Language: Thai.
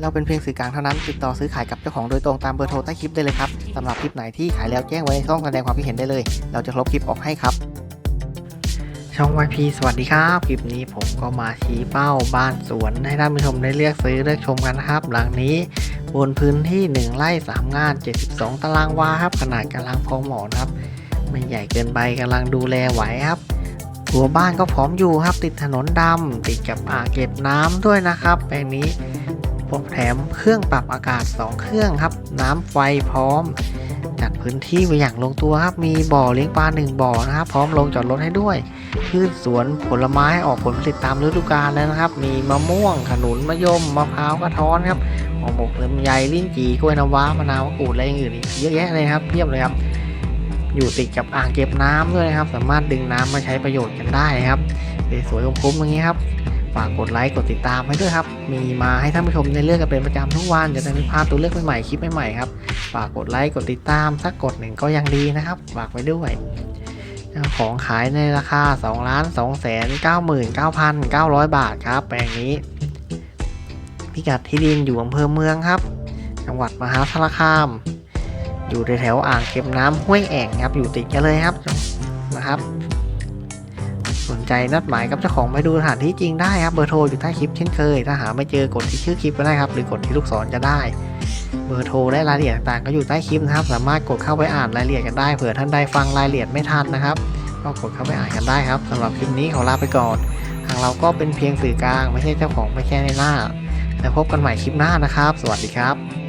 เราเป็นเพียงสื่อกลางเท่านั้น ติดต่อซื้อขายกับเจ้าของโดยตรงตามเบอร์โทรใต้คลิปได้เลยครับสำหรับคลิปไหนที่ขายแล้วแจ้งไว้ในช่องแสดงความคิดเห็นได้เลย เราจะลบคลิปออกให้ครับ ช่อง YP สวัสดีครับ คลิปนี้ผมก็มาชี้เป้าบ้านสวนให้ท่านผู้ชมได้เลือกซื้อเลือกชมกันนะครับ หลังนี้บนพื้นที่ 1ไร่3 งาน 72 ตารางวาครับ ขนาดกำลังพอเหมาะครับ ไม่ใหญ่เกินไปกำลังดูแลไหวครับตัวบ้านก็พร้อมอยู่ครับติดถนนดำติดกับอ่างเก็บน้ำด้วยนะครับแปลงนี้ ผมแถมเครื่องปรับอากาศ 2 เครื่องครับ น้ำไฟพร้อม จัดพื้นที่ไว้อย่างลงตัวครับ มีบ่อเลี้ยงปลาหนึ่งบ่อนะครับ พร้อมลงจอดรถให้ด้วยพืชสวนผลไม้ออกผลผลิตตามฤดูกาลแล้วนะครับ มีมะม่วงขนุนมะยมมะพร้าวกระท้อนครับหอมบกลำไยลิ้นจี่กล้วยน้ำว้ามะนาวมะกรูดอะไรอย่างอื่นอีกเยอะแยะเลยครับเพียบเลยครับอยู่ติดกับอ่างเก็บน้ำด้วยนะครับ สามารถดึงน้ำมาใช้ประโยชน์กันได้ครับสวยๆคุ้มๆอย่างนี้ครับ ฝากกดไลค์กดติดตามให้ด้วยครับ มีมาให้ท่านผู้ชมได้เลือกกันเป็นประจำทุกวันจะได้ไม่พลาดตัวเลือกใหม่ๆคลิปใหม่ๆครับ ฝากกดไลค์กดติดตามสักกดหนึ่งก็ยังดีนะครับ ฝากไว้ด้วย ของขายในราคา2ล้าน2แสน99,900 บาทครับ แปลงนี้ พิกัดที่ดินอยู่อำเภอเมืองครับ จังหวัดมหาสารคาม อยู่ในแถวอ่างเก็บน้ำห้วยแอ่งครับ อยู่ติดกันเลยครับนะครับ ใจนัดหมายกับเจ้าของไปดูสถานที่จริงได้ครับเบอร์โทรอยู่ใต้คลิปเช่นเคย ถ้าหาไม่เจอกดที่ชื่อคลิปก็ได้ครับหรือกดที่ลูกศรจะได้ เบอร์โทรและรายละเอียดต่างๆก็อยู่ใต้คลิปนะครับ สามารถกดเข้าไปอ่านรายละเอียดกันได้เผื่อท่านใดฟังรายละเอียดไม่ทันนะครับก็กดเข้าไปอ่านกันได้ครับสำหรับคลิปนี้ขอลาไปก่อนทางเราก็เป็นเพียงสื่อกลางไม่ใช่เจ้าของไม่แค่ในหน้า แล้วพบกันใหม่คลิปหน้านะครับ สวัสดีครับ